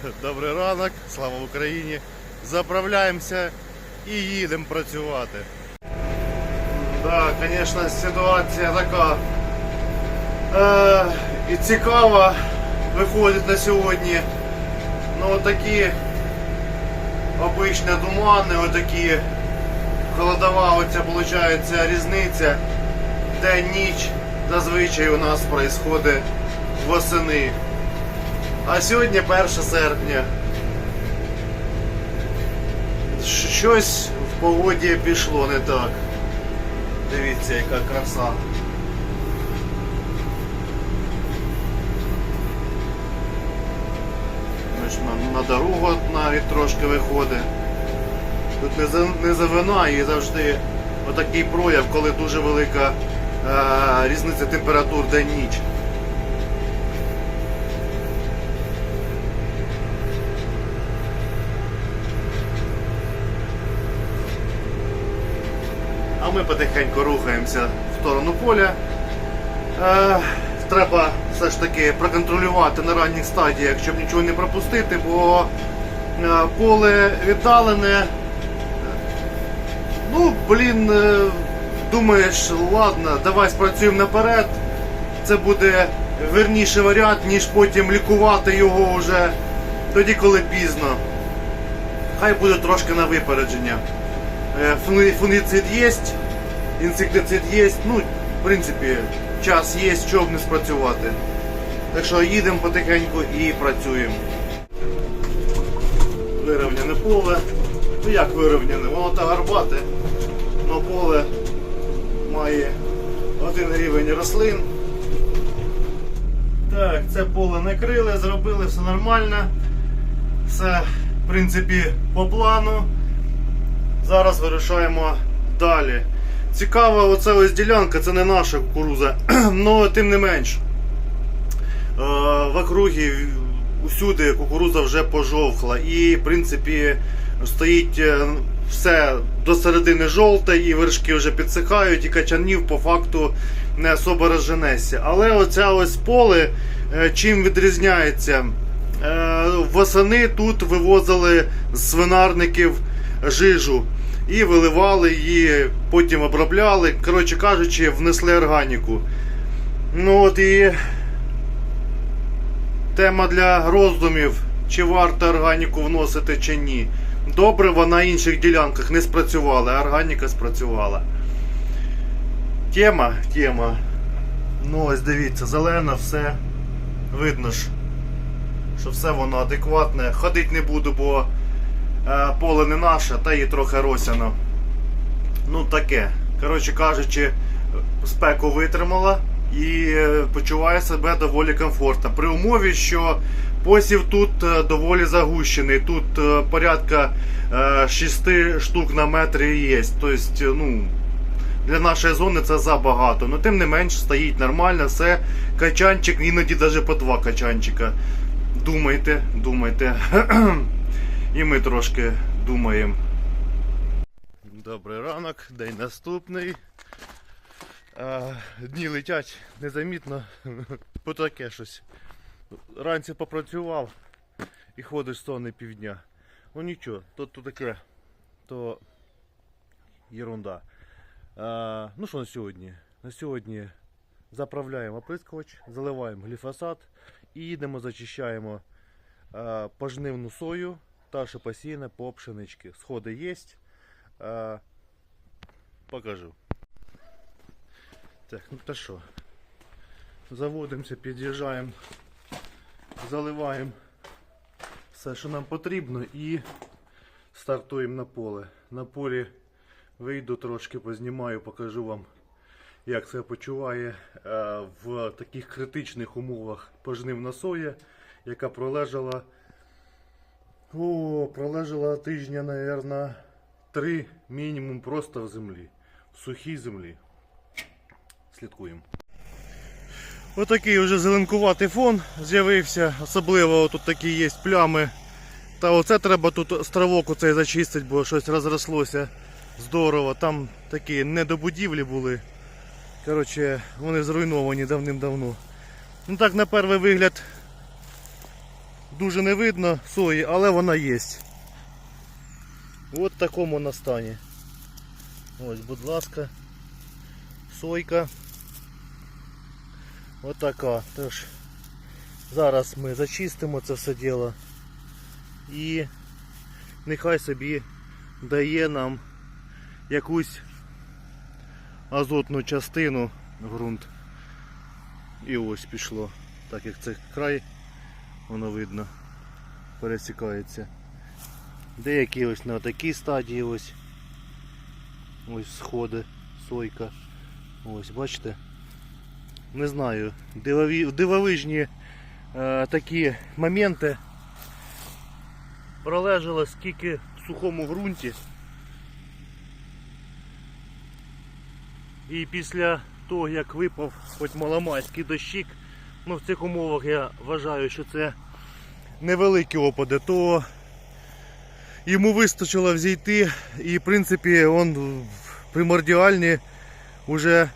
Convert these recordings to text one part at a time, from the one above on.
Добрий ранок, слава Україні. Заправляємося і їдемо працювати. Так, звісно, ситуація така е, і цікава виходить на сьогодні. Ну отакі обичні тумани, отакі холодова оця виходить різниця. День-ніч зазвичай у нас відбувається восени. А сьогодні 1 серпня. Щось в погоді пішло не так. Дивіться, яка краса. Ось на, на дорогу навіть трошки виходить. Тут не, за, і завжди отакий прояв, коли дуже велика е, різниця температур день-ніч. А ми потихеньку рухаємося в сторону поля. Е, треба все ж таки проконтролювати на ранніх стадіях, щоб нічого не пропустити, бо е, поле віддалене. Ну, блін, е, думаєш, ладно, давай спрацюємо наперед. Це буде верніший варіант, ніж потім лікувати його вже тоді, коли пізно. Хай буде трошки на випередження. Е, фуни- є, інсектицид є. Ну, в принципі, час є, щоб не спрацювати. Так що їдемо потихеньку і працюємо. Вирівняне поле. Ну як вирівняне? Воно та гарбате, але поле має один рівень рослин. Так, це поле накрили, зробили, все нормально. Все, в принципі, по плану. Зараз вирушаємо далі. Цікава оця ось ділянка, це не наша кукуруза, але тим не менш. Е, В округі усюди кукуруза вже пожовкла і, в принципі, стоїть е, все до середини жовте, і вершки вже підсихають, і качанів по факту не особо розженеться. Але оця ось поле е, чим відрізняється? Восени тут вивозили з свинарників жижу і виливали її, потім обробляли. Коротше кажучи, внесли органіку. Ну от і тема для роздумів, чи варто органіку вносити чи ні. Добре, на інших ділянках не спрацювала, а органіка спрацювала. Тема, тема. Ну ось дивіться, зелено все. Видно ж, що все воно адекватне. Ходити не буду, бо поле не наше, та і трохи росяно. Ну таке. Коротше кажучи, спеку витримала і е, почуває себе доволі комфортно. При умові, що посів тут е, доволі загущений. Тут е, порядка 6 штук на метрі є. Тобто, ну, для нашої зони це забагато. Ну тим не менш стоїть нормально, все. Качанчик, іноді навіть по два качанчика. Думайте, думайте. І ми трошки думаємо. Добрий ранок, день наступний. Дні летять незамітно. По таке щось. Ранці попрацював і ходиш сонний півдня. Ну нічого, то, то таке, то єрунда. А, ну що на сьогодні? На сьогодні заправляємо оприскувач, заливаємо гліфосат і їдемо, зачищаємо а, пожнивну сою та що посіяне по пшенички. Сходи є. А, покажу. Так, ну то що? Заводимося, під'їжджаємо, заливаємо все, що нам потрібно, і стартуємо на поле. На полі вийду трошки, познімаю, покажу вам, як це почуває е, в таких критичних умовах пожнивна соя, яка пролежала. О, пролежала тижня, мабуть, три мінімум просто в землі, в сухій землі. Слідкуємо. Отакий вже зеленкуватий фон з'явився, особливо тут такі є плями. Та оце треба тут островок оцей зачистити, бо щось розрослося здорово. Там такі недобудівлі були. Коротше, вони зруйновані давним-давно. Ну так на перший вигляд Дуже не видно сої, але вона є. От в такому вона стані. Ось, будь ласка, сойка. Отака. Тож зараз ми зачистимо це все діло і нехай собі дає нам якусь азотну частину ґрунт. І ось пішло. Так як це край, воно видно, пересікається. Деякі ось на такій стадії ось ось сходи, сойка. Ось, бачите? Не знаю, дивовижні е, такі моменти. Пролежало скільки в сухому ґрунті. І після того, як випав хоч маломайський дощик, ну в цих умовах я вважаю, що це невеликі опади, то йому вистачило взійти і в принципі он примордіальні вже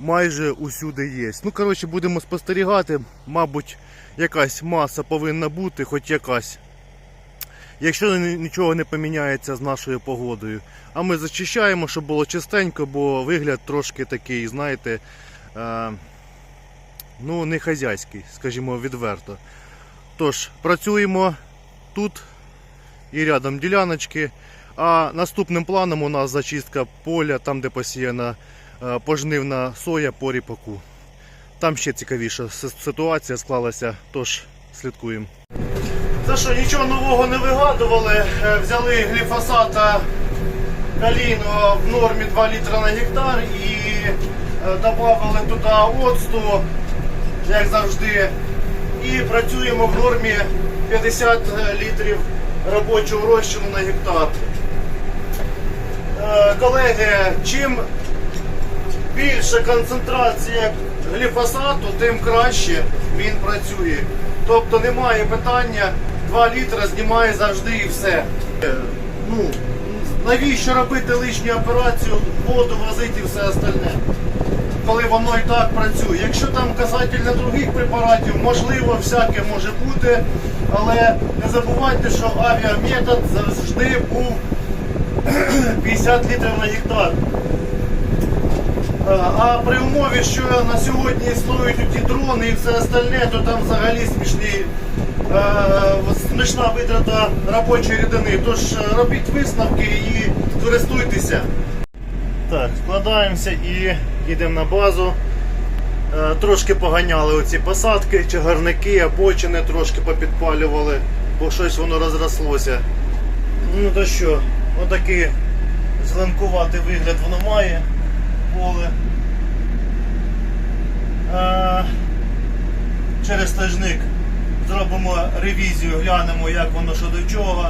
майже усюди є. Ну коротше будемо спостерігати, мабуть, якась маса повинна бути, хоч якась. Якщо нічого не поміняється з нашою погодою. А ми зачищаємо, щоб було чистенько, бо вигляд трошки такий, знаєте, е, ну не хазяйський, скажімо відверто. Тож, працюємо тут і рядом діляночки. А наступним планом у нас зачистка поля, там де посіяна е, пожнивна соя по ріпаку. Там ще цікавіша ситуація склалася, тож слідкуємо. Це що, нічого нового не вигадували. Е, Взяли гліфосата калійного в нормі 2 літра на гектар і е, додали туди оцту, як завжди. І працюємо в нормі 50 літрів робочого розчину на гектар. Е, Колеги, чим більша концентрація гліфосату, тим краще він працює. Тобто немає питання, 2 літра знімає завжди і все. Е, Ну, навіщо робити лишню операцію, воду возити і все остальне, коли воно і так працює. Якщо там касательно других препаратів, можливо, всяке може бути, але не забувайте, що авіаметод завжди був 50 літрів на гектар. А а при умові, що на сьогодні існують ті дрони і все остальне, то там взагалі смішні, е, смішна витрата робочої рідини. Тож е, робіть висновки і користуйтеся. Так, складаємося і їдемо на базу. Е, Трошки поганяли оці посадки, чагарники, обочини трошки попідпалювали, бо щось воно розрослося. Ну то що, отакий зеленкуватий вигляд воно має поле. Е, Через тижник зробимо ревізію, глянемо, як воно що до чого.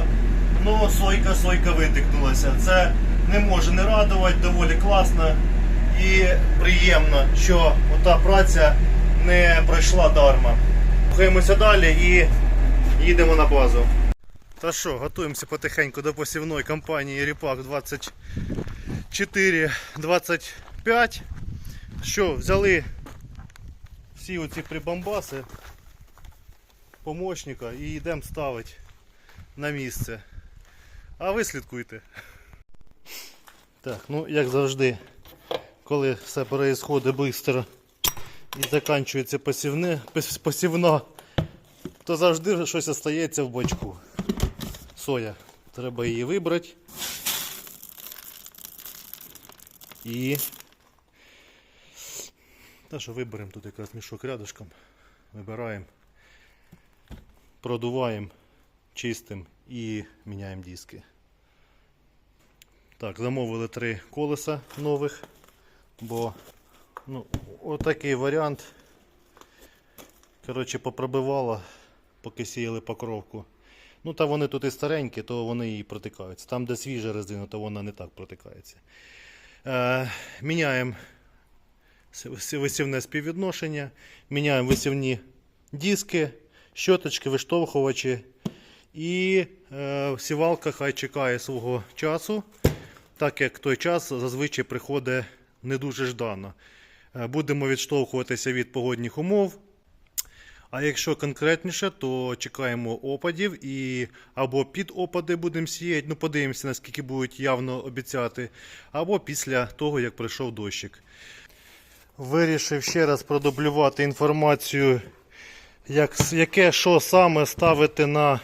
Ну, сойка, сойка витикнулася. Це не може не радувати, доволі класно і приємно, що ота праця не пройшла дарма. Рухаємося далі і їдемо на базу. Та що, готуємося потихеньку до посівної кампанії Ріпак 24-25. Що, взяли всі оці прибамбаси помощника і йдемо ставити на місце. А ви слідкуйте. Так, ну як завжди, коли все происходить швидко і закінчується посівне, пос- посівна, то завжди щось остається в бочку. Соя. Треба її вибрати. І. Та що виберемо тут якраз мішок рядышком. Вибираємо. Продуваємо, чистимо і міняємо диски. Так, замовили три колеса нових, бо ну, отакий варіант. Коротше, попробивало, поки сіяли покровку. Ну, та вони тут і старенькі, то вони і протикаються. Там, де свіжа резина, то вона не так протикається. Е, міняємо висівне співвідношення, міняємо висівні диски, щоточки, виштовхувачі. І е, сівалка хай чекає свого часу, так як той час зазвичай приходить не дуже ждано. Е, будемо відштовхуватися від погодних умов. А якщо конкретніше, то чекаємо опадів і або під опади будемо сіяти, ну подивимося, наскільки будуть явно обіцяти, або після того, як прийшов дощик. Вирішив ще раз продублювати інформацію, як, яке що саме ставити на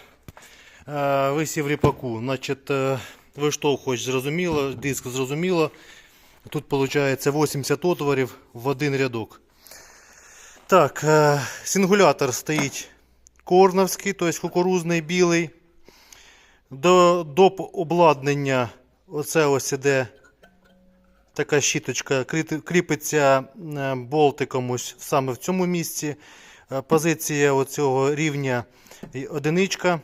е, висів ріпаку. Значить, е, виштовхувач зрозуміло, диск зрозуміло. Тут виходить 80 отворів в один рядок. Так, е, сингулятор стоїть корновський, тобто кукурузний білий. До доп. обладнання оце ось іде така щіточка, кріпиться е, болтиком ось саме в цьому місці. Е, Позиція оцього рівня одиничка.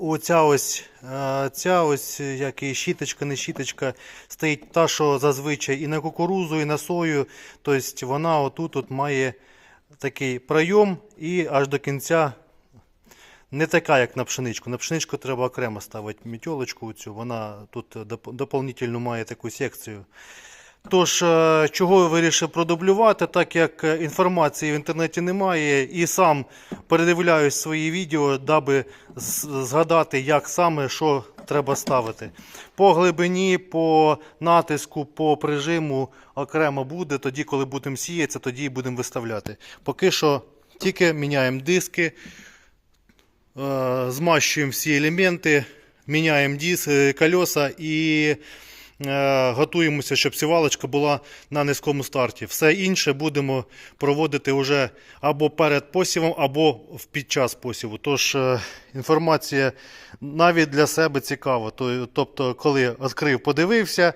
Оця ось, е, ця ось, е, як і щіточка, не щіточка, стоїть та, що зазвичай і на кукурузу, і на сою. Тобто вона отут от має такий пройом і аж до кінця не така, як на пшеничку. На пшеничку треба окремо ставити мітьолочку цю, вона тут доп- доповнительно має таку секцію. Тож, е, чого я вирішив продублювати, так як е, інформації в інтернеті немає, і сам передивляюсь свої відео, даби згадати, як саме що треба ставити. По глибині, по натиску, по прижиму окремо буде, тоді, коли будемо сіятися, тоді і будемо виставляти. Поки що тільки міняємо диски, е, змащуємо всі елементи, міняємо колеса і готуємося, щоб сівалочка була на низькому старті. Все інше будемо проводити вже або перед посівом, або під час посіву. Тож е, інформація навіть для себе цікава. Тобто, коли відкрив, подивився,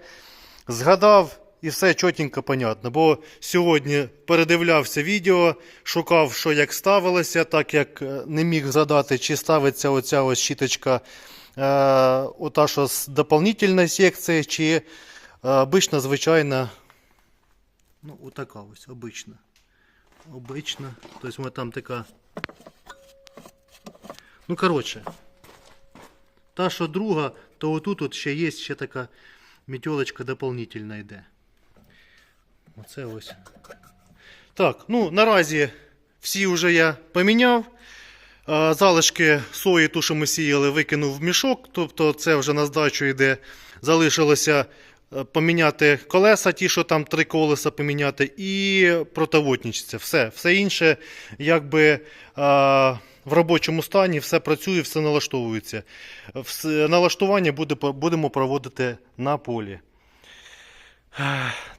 згадав. І все чотенько понятно. Бо сьогодні передивлявся відео, шукав, що як ставилося, так як е, не міг згадати, чи ставиться оця ось щіточка, е, ота, що з доповнительної секції, чи е, обична, звичайна. Ну, отака ось, обична. Обична. Тобто вона там така. Ну, коротше. Та, що друга, то отут от ще є ще така метелочка дополнительна йде. Оце ось. Так, ну наразі всі вже я поміняв. Залишки сої, ту, що ми сіяли, викинув в мішок. Тобто це вже на здачу йде. Залишилося е, поміняти колеса, ті, що там три колеса поміняти, і протовотничця. Все, все інше, якби. а, в робочому стані все працює, все налаштовується. Налаштування буде, будемо проводити на полі.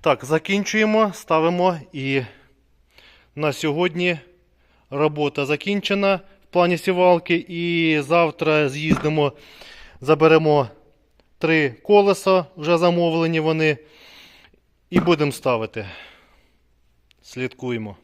Так, закінчуємо, ставимо і на сьогодні робота закінчена плані сівалки. І завтра з'їздимо, заберемо три колеса, вже замовлені вони, і будемо ставити. Слідкуємо.